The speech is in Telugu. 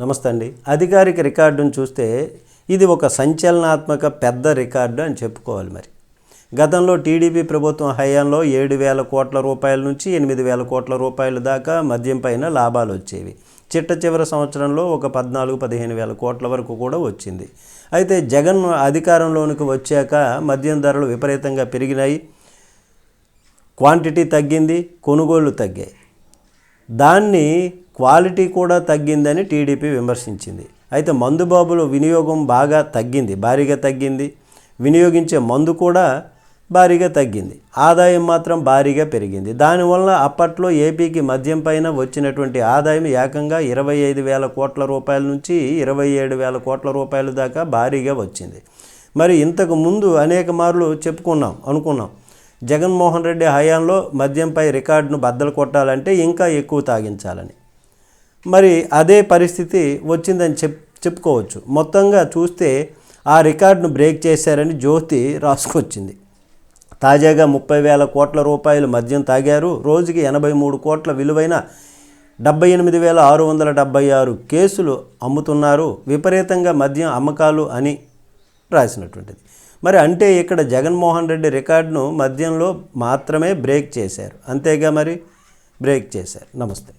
నమస్తే అండి. అధికారిక రికార్డును చూస్తే ఇది ఒక సంచలనాత్మక పెద్ద రికార్డు అని చెప్పుకోవాలి మరి. గతంలో టీడీపీ ప్రభుత్వం హయాంలో ఏడు వేల కోట్ల రూపాయల నుంచి ఎనిమిది వేల కోట్ల రూపాయల దాకా మద్యం పైన లాభాలు వచ్చేవి. చిట్ట చివరి సంవత్సరంలో ఒక పద్నాలుగు పదిహేను వేల కోట్ల వరకు కూడా వచ్చింది. అయితే జగన్ అధికారంలోనికి వచ్చాక మద్యం ధరలు విపరీతంగా పెరిగినాయి. క్వాంటిటీ తగ్గింది కొనుగోళ్ళు తగ్గాయి. దాన్ని క్వాలిటీ కూడా తగ్గిందని టీడీపీ విమర్శించింది. అయితే మందుబాబుల వినియోగం బాగా తగ్గింది భారీగా తగ్గింది. వినియోగించే మందు కూడా భారీగా తగ్గింది. ఆదాయం మాత్రం భారీగా పెరిగింది. దానివల్ల అప్పట్లో ఏపీకి మద్యం పైన వచ్చినటువంటి ఆదాయం ఏకంగా ఇరవై ఐదు వేల కోట్ల రూపాయల నుంచి ఇరవై ఏడు వేల కోట్ల రూపాయల దాకా భారీగా వచ్చింది. మరి ఇంతకు ముందు అనేక మార్లు చెప్పుకున్నాం అనుకున్నాం. జగన్మోహన్ రెడ్డి హయాంలో మద్యంపై రికార్డును బద్దలు కొట్టాలంటే ఇంకా ఎక్కువ తాగించాలని. మరి అదే పరిస్థితి వచ్చిందని చెప్ చెప్పుకోవచ్చు. మొత్తంగా చూస్తే ఆ రికార్డును బ్రేక్ చేశారని జ్యోతి రాసుకొచ్చింది. తాజాగా ముప్పై వేల కోట్ల రూపాయలు మద్యం తాగారు. రోజుకి ఎనభై మూడు కోట్ల విలువైన డెబ్బై ఎనిమిది వేల ఆరు వందల డెబ్బై ఆరు కేసులు అమ్ముతున్నారు. విపరీతంగా మద్యం అమ్మకాలు అని రాసినటువంటిది. మరి అంటే ఇక్కడ జగన్మోహన్ రెడ్డి రికార్డును మద్యంలో మాత్రమే బ్రేక్ చేశారు. అంతేగా మరి? బ్రేక్ చేశారు. నమస్తే.